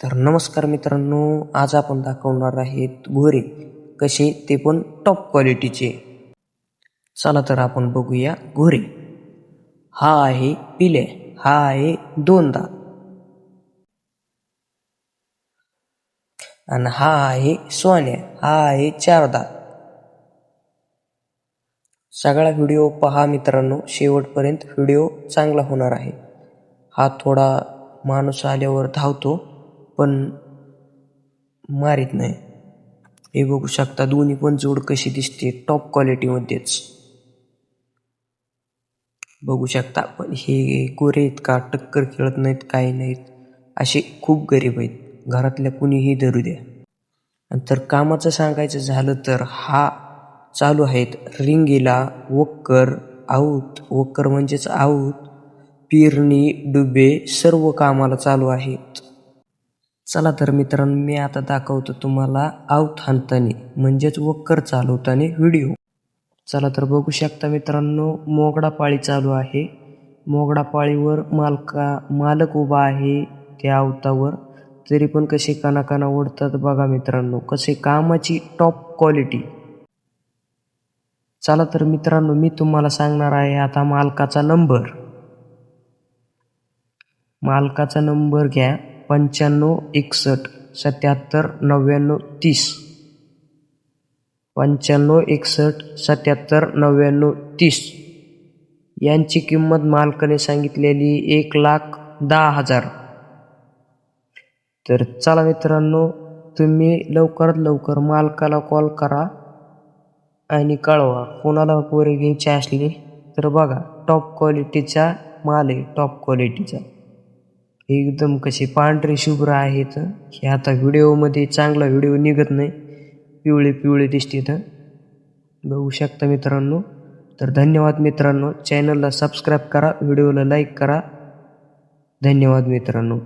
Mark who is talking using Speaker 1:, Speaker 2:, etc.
Speaker 1: तर नमस्कार मित्रांनो आज आपण दाखवणार आहेत घोरे कसे? ते पण टॉप क्वालिटीचे चला तर आपण बघूया घोरे हा आहे पिले हा आहे दोन दात आणि हा आहे सोन्या हा आहे चार दात सगळा व्हिडिओ पहा मित्रांनो शेवटपर्यंत व्हिडिओ चांगला होणार आहे. हा थोडा माणूस आल्यावर धावतो. पण मारीत नाही. हे बघू शकता दोन्ही पण जोड कशी दिसते टॉप क्वालिटीमध्येच बघू शकता पण हे गोरे आहेत का टक्कर खेळत नाहीत काही नाहीत. असे खूप गरीब आहेत. घरातल्या कुणीही धरू द्या. आणि तर कामाचं सांगायचं झालं तर हा चालू आहेत. रिंगीला वक्कर आऊत वक्कर म्हणजेच आऊत पिरणी डुबे सर्व कामाला चालू आहेत. चला तर मित्रांनो मी आता दाखवतो तुम्हाला आऊत हाणताना म्हणजेच वक्कर चालवताना व्हिडिओ चला तर बघू शकता मित्रांनो मोगडा पाळी चालू आहे. मोगडा पाळीवर मालका मालक उभा आहे त्या आवतावर. तरी पण कसे कानाकाना ओढतात बघा मित्रांनो कसे कामाची टॉप क्वालिटी चला तर मित्रांनो मी तुम्हाला सांगणार आहे आता मालकाचा नंबर मालकाचा नंबर घ्या. पंच्याण्णव एकसष्ट सत्याहत्तर नव्याण्णव तीस. पंच्याण्णव एकसष्ट सत्याहत्तर नव्याण्णव तीस. यांची किंमत मालकाने सांगितलेली एक लाख दहा हजार. तर चला मित्रांनो तुम्ही लवकरात लवकर मालकाला कॉल करा आणि कळवा कोणाला पोरे घ्यायचे असले तर बघा टॉप क्वालिटीचा माल आहे टॉप क्वालिटीचा एकदम कसे पांढरे शुभ्र आहेत. हे आता व्हिडिओमध्ये चांगला व्हिडिओ निघत नाही. पिवळे पिवळे दिसते तर बघू शकता मित्रांनो. तर धन्यवाद मित्रांनो. चॅनलला सबस्क्राईब करा. व्हिडिओला लाईक करा. धन्यवाद मित्रांनो.